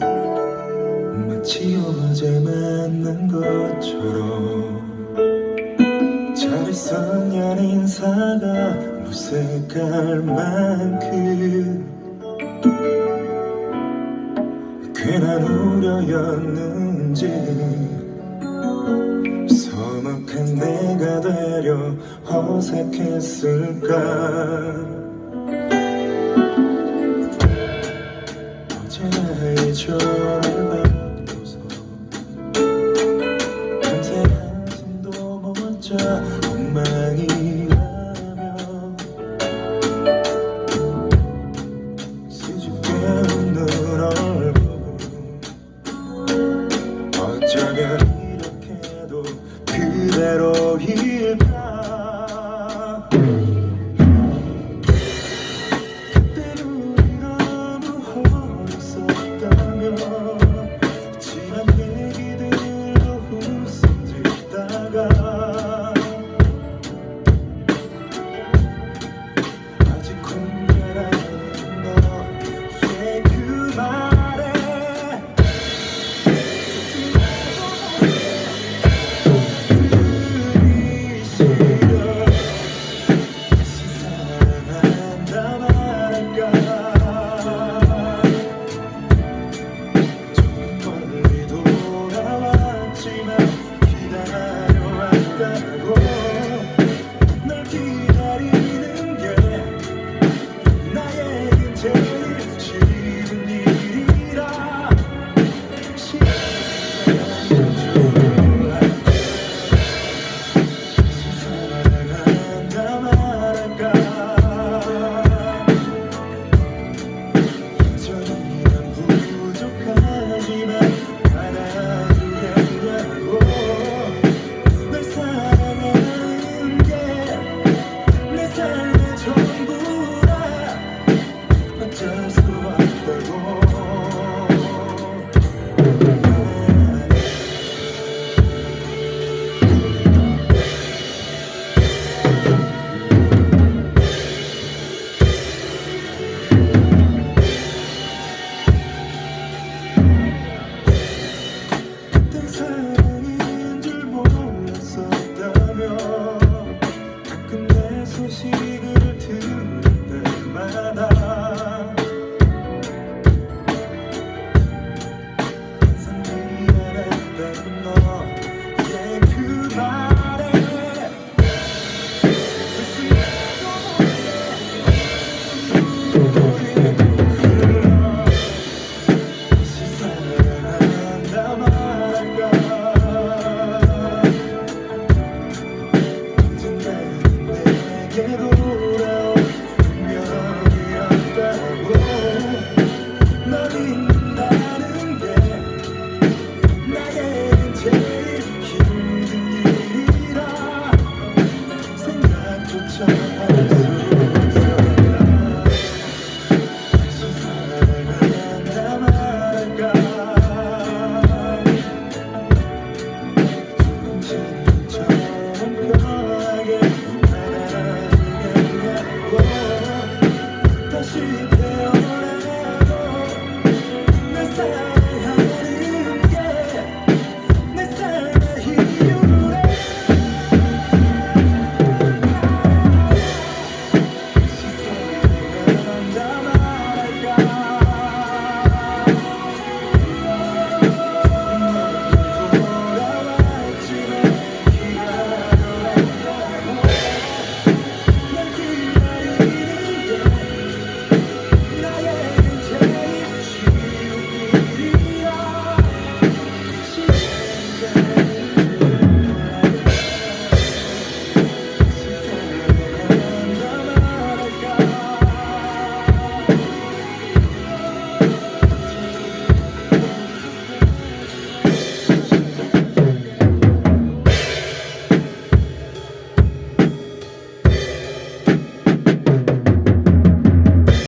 마치 어제 만난 것처럼 잘했었냐는 인사가 무색할 만큼 괜한 우려였는지 서먹한 내가 되려 어색했을까 着我们 소식을 들을 때마다